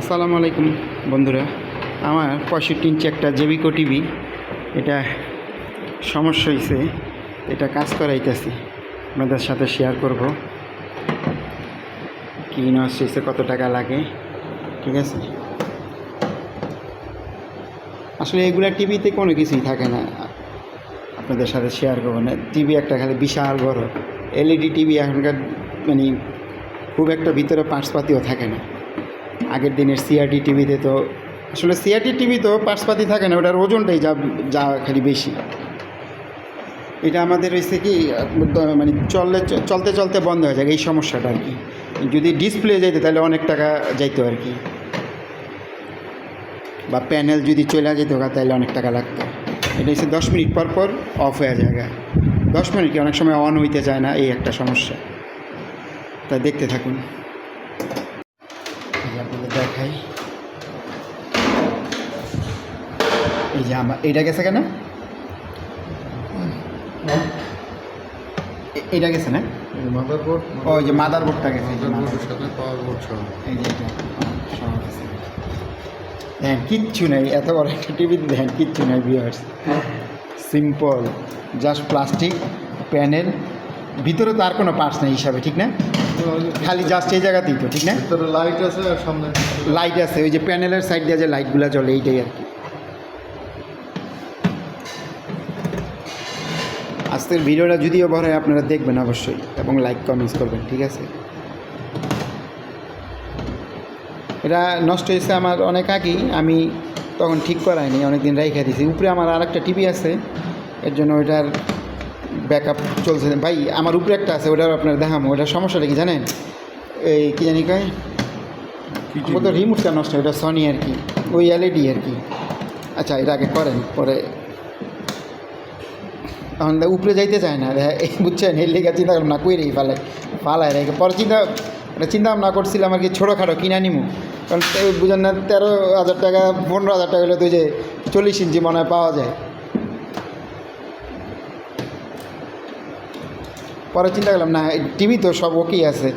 আসসালামু আলাইকুম বন্ধুরা। আমার পঁয়ষট্টি ইঞ্চি একটা জেবিকো টিভি। এটা সমস্যা হয়েছে এটা কাজ করাইতেছি। আপনাদের সাথে শেয়ার করব। কী নষ্ট হয়েছে কত টাকা লাগে, ঠিক আছে? আসলে এগুলা টিভিতে কোনো কিছুই থাকে না। আপনাদের সাথে শেয়ার করব না। টিভি একটা খালি বিশাল বড়। এলইডি টিভি এখনকার মানে খুব একটা ভিতরে পার্টসপাতিও থাকে না। আগের দিনের সিআরটি টিভিতে তো, আসলে সিআরটি টিভি তো পার্টসপাতি থাকে না, ওটার ওজনটাই যা যা খালি বেশি। এটা আমাদের হয়েছে কি মানে চললে, চলতে চলতে বন্ধ হয়ে যায়, এই সমস্যাটা আর কি। যদি ডিসপ্লে যেত তাহলে অনেক টাকা যাইতো আর কি। বা প্যানেল যদি চলে যেত, তাহলে অনেক টাকা লাগতো। এটা হচ্ছে দশ মিনিট পর পর অফ হয়ে যায় দশ মিনিট অনেক সময় অন হইতে চায় না, এই একটা সমস্যা। তা দেখতে থাকুন। যে আমার এইটা গেছে কেন? এ- এইটা গেছে না? মাদারবোর্ড ও ওই যে মাদার বোর্ডটা গেছে এই যে এটা। দেখেন কিচ্ছু নেই এত বড় একটা টিভিতে দেখেন কিচ্ছু নেই viewers simple just plastic panel ভিতরে তো আর কোনো পার্টস নেই হিসাবে ঠিক না? খালি জাস্ট এই জায়গাতেই তো ঠিক না? লাইট আছে আর সামনে লাইট আছে ওই যে প্যানেলের সাইড দিয়ে যে লাইটগুলো জ্বলে এইটাই আর কি। আজকের ভিডিওটা যদিও বড় হয় আপনারা দেখবেন অবশ্যই এবং লাইক কমেন্টস করবেন ঠিক আছে? এটা নষ্ট হয়েছে আমার অনেক আগেই আমি তখন ঠিক করাইনি অনেক দিন রেখে দিয়েছি। উপরে আমার আর একটা টিভি আছে এর জন্য ওইটার ব্যাকআপ চলছে। ভাই আমার উপরে একটা আছে ওটার আপনার দেখামো ওটার সমস্যাটা কি জানেন? এই কি জানি কয়? তো রিমোটটা নষ্ট এটা সনি আর কি ওই এলইডি আর কি। আচ্ছা এটা আগে করেন পরে এখন তো উপরে যাইতে চায় না বুঝছেন, এর লেগে চিন্তা করলাম না কইরেই ফালাই ফালায় রেখে পরে চিন্তা এটা চিন্তা ভাবনা করছিলাম আর কি, ছোটোখাটো কিনা নিমু। কারণ বুঝেন না, তেরো হাজার টাকা, পনেরো হাজার টাকা হলে তো যে চল্লিশ ইঞ্চি মনে হয় পাওয়া যায়। পরে চিন্তা করলাম, না টিভি তো সব ওকেই আছে।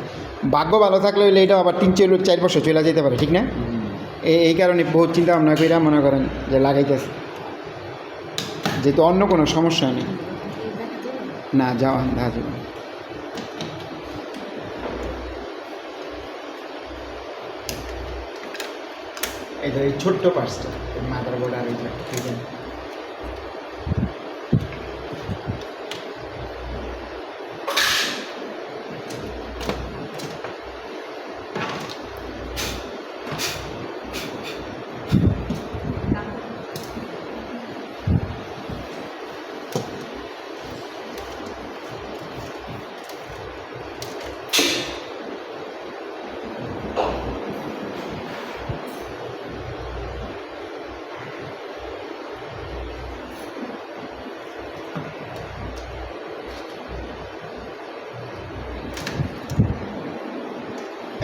ভাগ্য ভালো থাকলে হইলে এটা আবার তিন চার চার বছর চলে যেতে পারে, ঠিক না? এই কারণে বহুত চিন্তা ভাবনা করে মনে করেন যে লাগাইতেছে। যেহেতু অন্য কোনো সমস্যা নেই। না যাবে না। এই যে এই ছোট্ট পার্সটা মাদার বোর্ড আর এই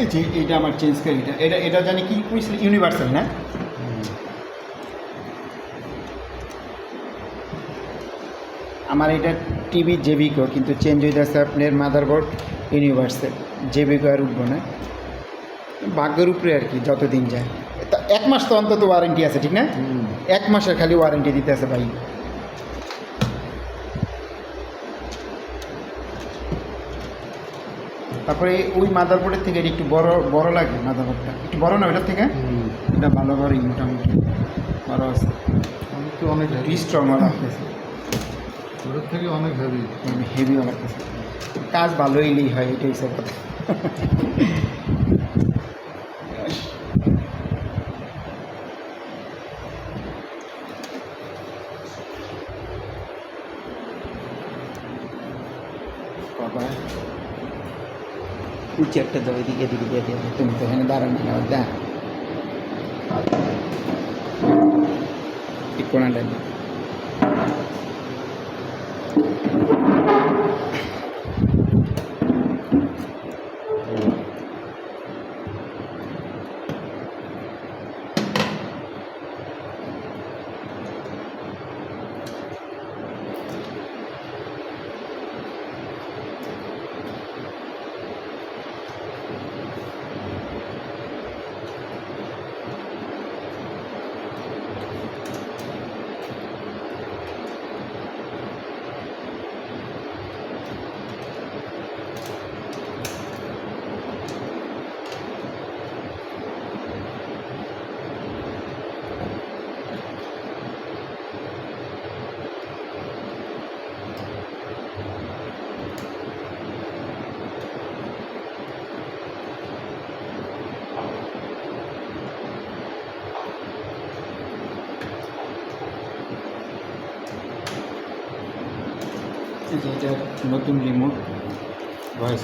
এই যে। এটা আমার চেঞ্জ করে এটা এটা এটা জানি কি কইছিল ইউনিভার্সাল না? আমার এটা টিভি জেবিকো কিন্তু চেঞ্জ হয়ে যাচ্ছে আপনার মাদারবোর্ড ইউনিভার্সাল জেবিকো আর উঠবো না। ভাগ্যের উপরে আর কি যতদিন যায়। তা এক মাস তো অন্তত ওয়ারেন্টি আছে ঠিক না? এক মাসের খালি ওয়ারেন্টি দিতে আছে ভাই। তারপরে ওই মাদারবোর্ডের থেকে একটু বড় বড় লাগে মাদারবোর্ডটা। একটু বড় না ওইটার থেকে? এটা ভালো করে মোটামুটি বড় আছে। অনেক অনেক স্ট্রংও লাগতেছে। ওটার থেকে অনেক হেভি হেভিও লাগতেছে। কাজ ভালোই নেই হয় এটাই সব কথা। উচ্চ একটা দাও এদিকে এদিকে দিয়ে দিয়ে। তুমি তো এখানে দাঁড়ানো না দা এই কোনাটা যে এটা নতুন রিমোট ভয়েস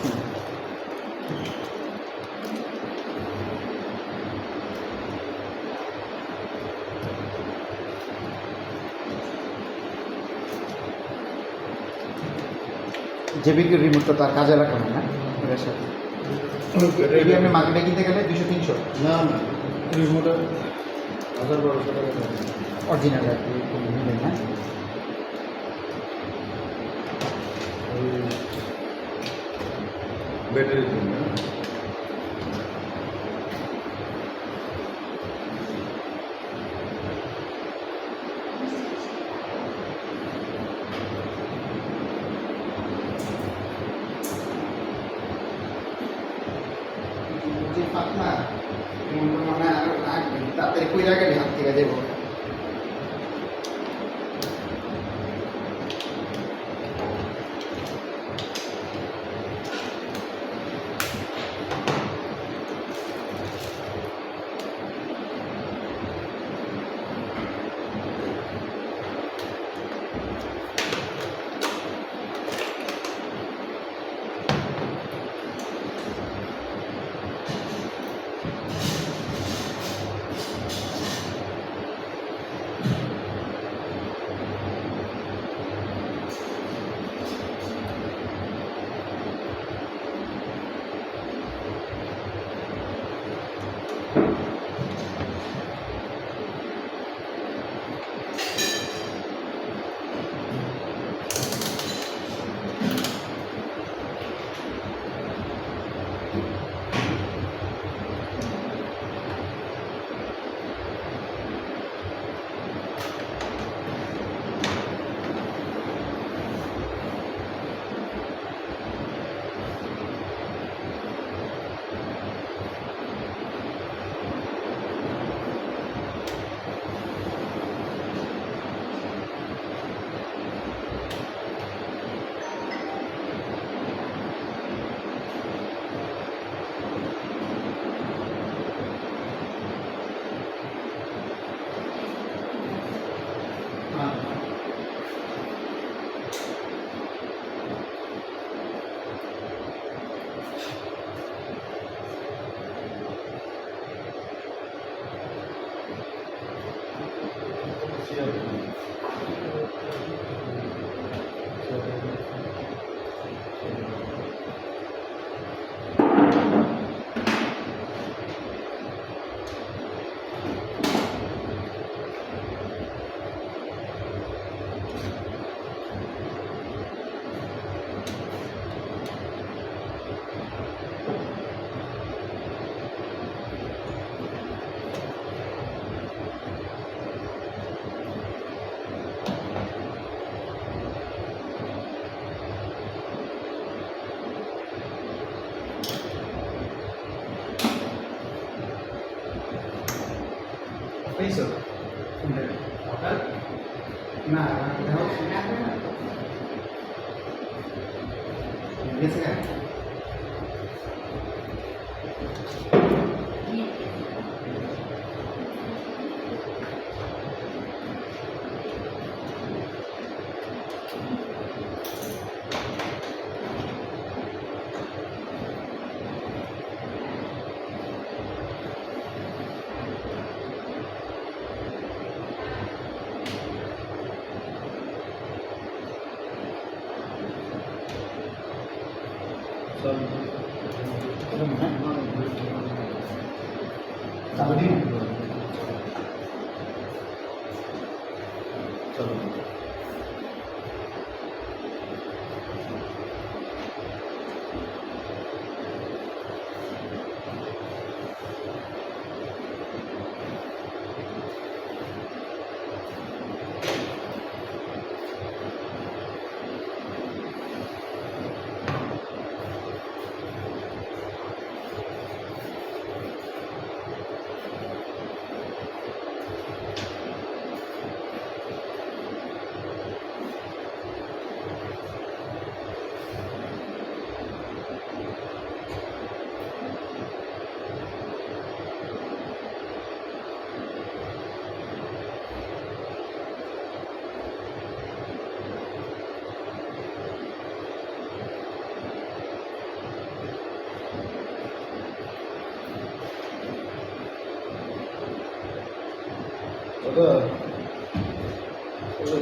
জেবিকের রিমোটটা তার কাজে লাগানো না এটার সাথে। এটি আপনি মার্কেটে কিনতে গেলে দুশো তিনশো। না না। রিমোটে হাজার বারোশো টাকা। অরিজিনাল আর কি না। ওই ব্যাটারি জন্য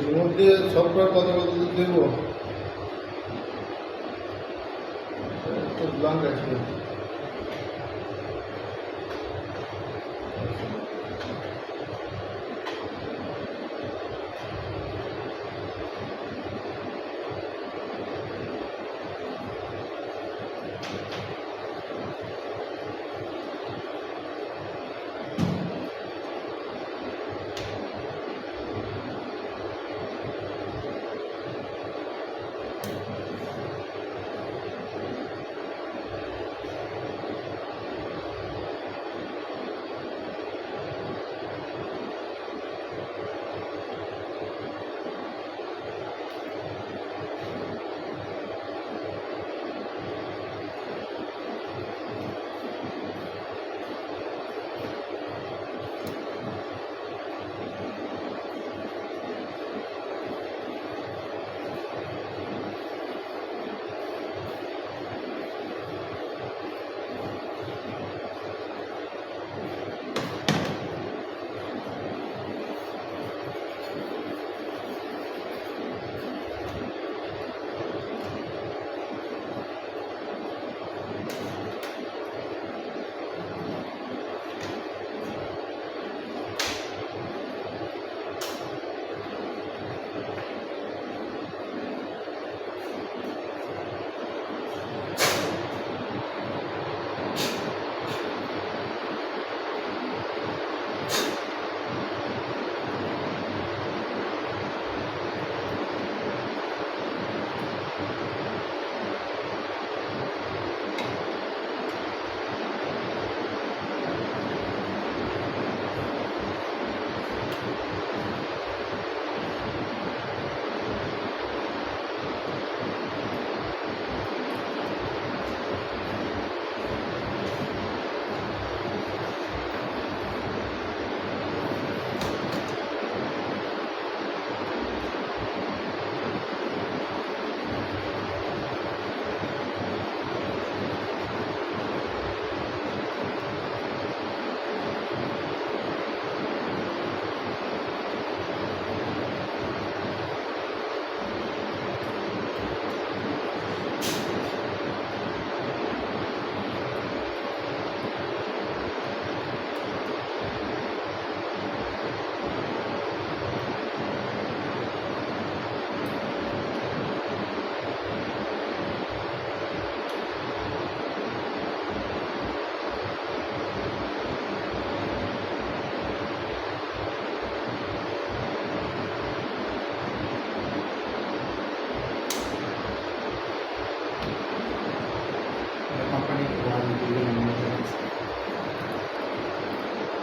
রিমোট দিয়ে সফটওয়্যার কত দেখব দেব। ব্লাঙ্ক আছে।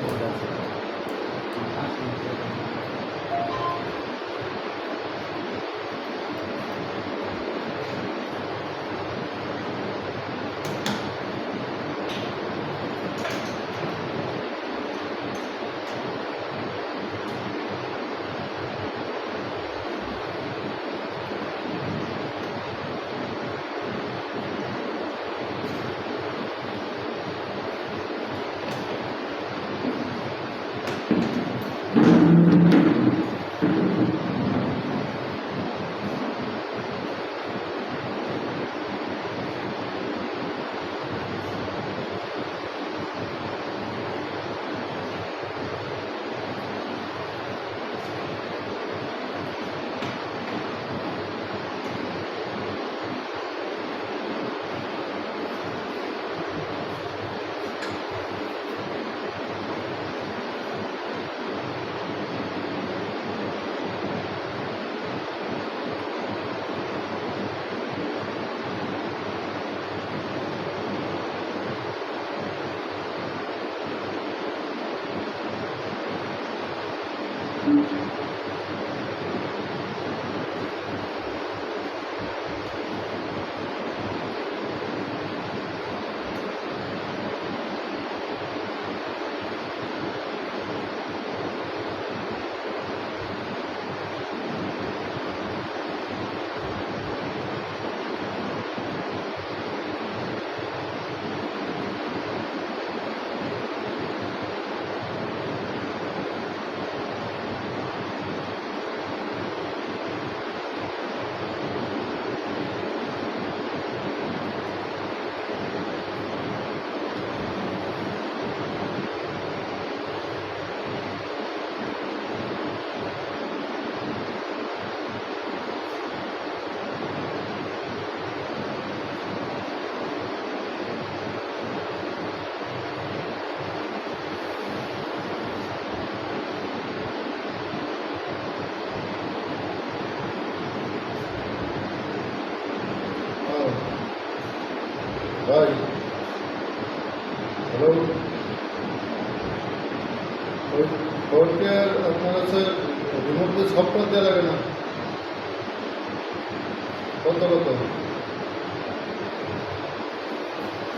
ভাই 何?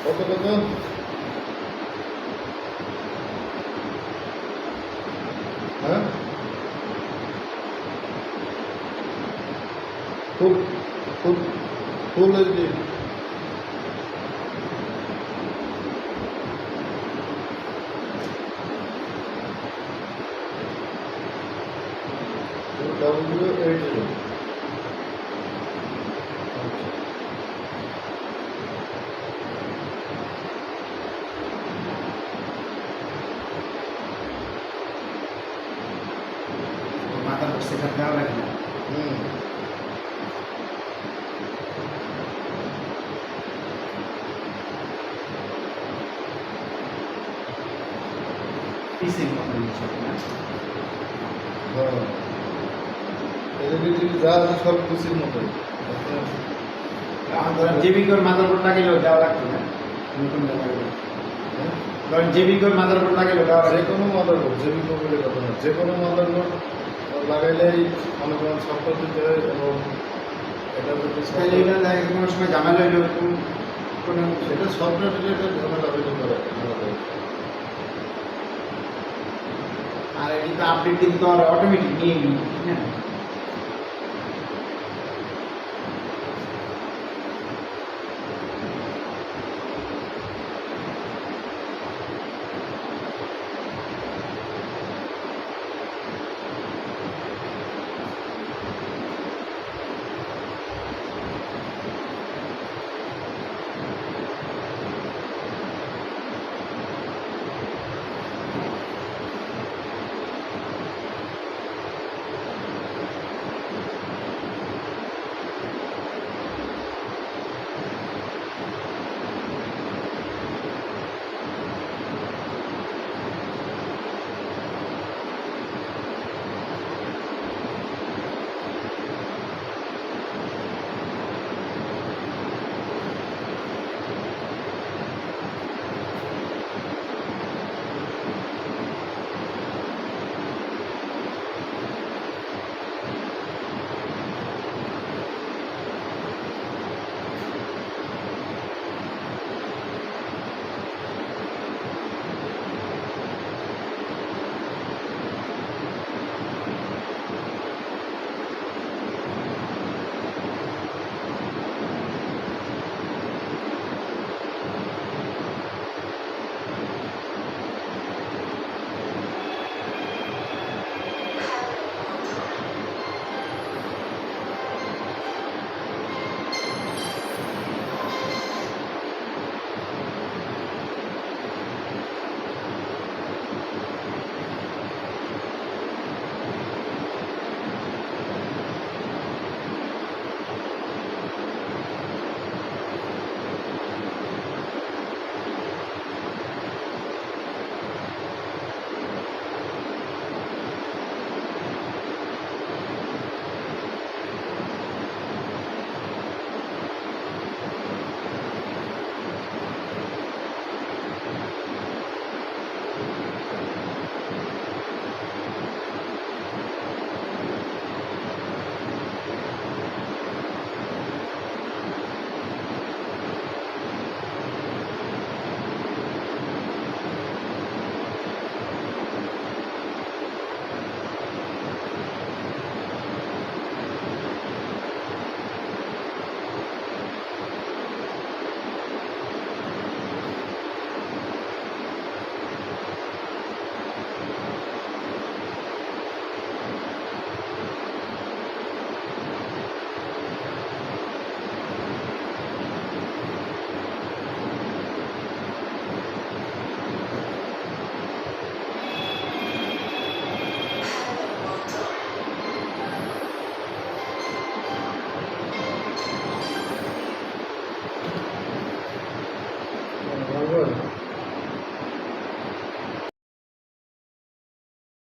কত কত হ্যাঁ ফুল ফুল ফুল মাথার সেখানে দেওয়া লাগে না। হুম। পিসের মতো যা আছে সব মতোই। ধরেন করে মাথার উপর দেওয়া লাগতো না নতুন? ধরেন মাথার উপর দেওয়া যে কোনো কথা না। যে কোনো মাদারবোর্ড লাগাইলেই মনে করেন সফটওয়্যার দিতে হয় এবং এটা যদি কোনো সময় ঝামেলা হইল কোনো? সেটা সফটওয়্যার রিলেটেড ঝামেলা হইতে পারে আর এটি তো আপডেট দিতে তো আর অটোমেটিক নিয়ে নিই।